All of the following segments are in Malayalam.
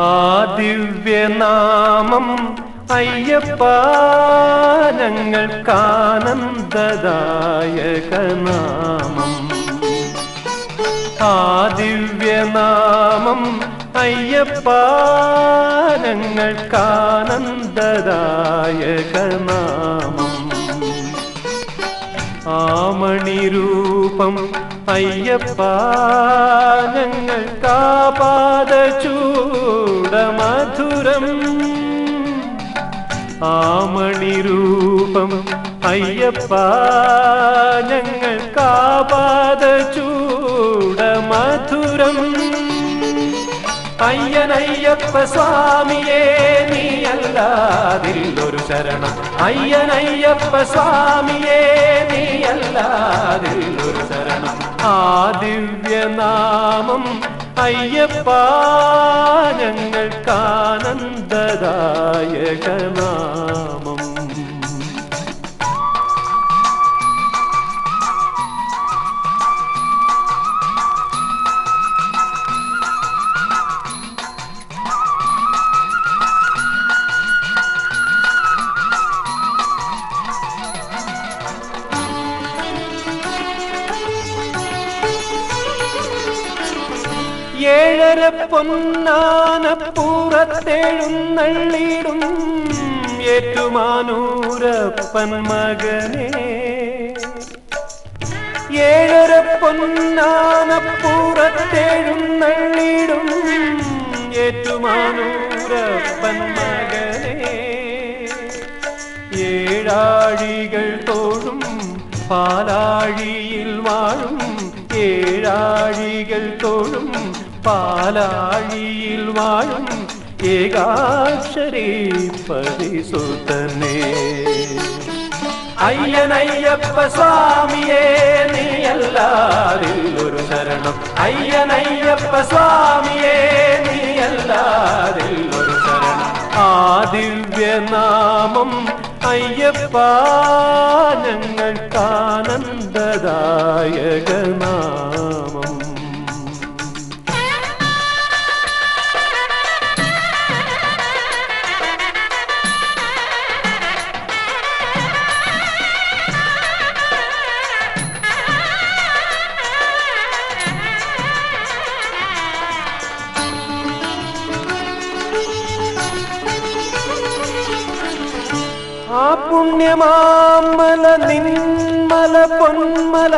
ആ ദിവ്യനാമം അയ്യപ്പ ഞങ്ങൾക്കാനന്ദദായകനാമം ആ ദിവ്യനാമം അയ്യപ്പ ഞങ്ങൾക്കാനന്ദദായകനാമം ആമണിരൂപം അയ്യപ്പ ഞങ്ങൾക്കാപാദ ചൂടമധുരം. ആമണിരൂപം അയ്യപ്പ ചൂട മധുരം അയ്യനയ്യപ്പ സ്വാമിയേ നീ അല്ലാതില്ലൊരു ശരണം. അയ്യനയ്യപ്പ സ്വാമിയേ നീ അല്ലാതില്ലൊരു ശരണം. ആ ദിവ്യനാമം അയ്യപ്പ ഞങ്ങൾക്കാനന്ദദായകനാമം. ഏഴര പൊന്നാനപ്പൂറത്തെഴുന്നള്ളിടും ഏറ്റുമാനൂരപ്പൻ മകനെ. ഏഴര പൊന്നാനപ്പൂറത്തെഴുന്നള്ളിടും ഏറ്റുമാനൂരപ്പൻ മകനെ. ഏഴാഴികൾ തോഴും പാലാഴിയിൽ വാഴും ഏഴാഴികൾ തോഴും പാലാഴിയിൽ വാഴും ഏകാക്ഷരീ പരിസുതനെ അയ്യനയ്യപ്പ സ്വാമിയേ നീ ഒരു ശരണം. അയ്യനയ്യപ്പ സ്വാമിയേ നീ ഒരു ശരണം. ആ ദിവ്യനാമം അയ്യപ്പ ഞങ്ങൾക്കാനന്ദദായകനാമം ആ പുണ്യമാമല നിന്മല പൊന്മല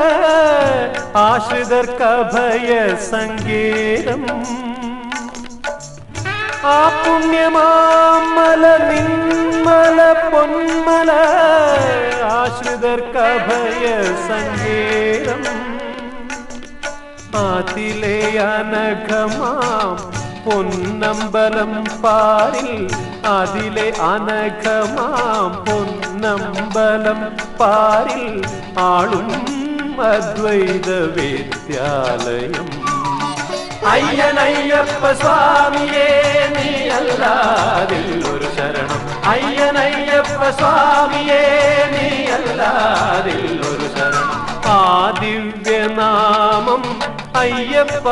ആശ്രിതർക്കഭയ സങ്കേതം. ആ പുണ്യമാമല നിന്മല പൊന്മല ആശ്രിതർക്കഭയ സങ്കേതം. അതിലെ അനഘമാം പൊന്നമ്പലം പാരിൽ അതിലെ അനഘമാം പൊന്നമ്പലം പാരിൽ ആളും അദ്വൈത വിദ്യാലയം അയ്യനയ്യപ്പ സ്വാമിയേ നീ ഒരു ശരണം. അയ്യനയ്യപ്പ സ്വാമിയേ നീ അല്ലാതില്ലൊരു ശരണം. ആ ദിവ്യനാമം അയ്യപ്പ.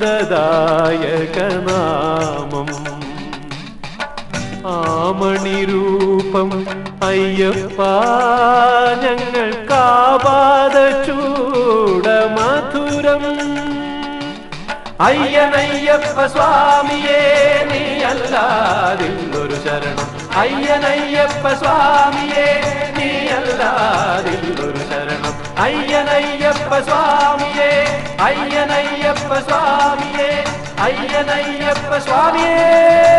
ഞങ്ങൾക്കാനന്ദദായകനാമം ആമണിരൂപം അയ്യപ്പ ഞങ്ങൾ കാപാത ചൂട ചൂടമധുരം അയ്യനയ്യപ്പ സ്വാമിയേ അല്ലാതില്ലൊരു ശരണം. അയ്യനയ്യപ്പ സ്വാമിയേ അല്ലാതില്ലൊരു ശരണം. അയ്യനയ്യപ്പ സ്വാമിയേ അയ്യനയ്യപ്പ സ്വാമിയേ അയ്യനയ്യപ്പ സ്വാമിയേ.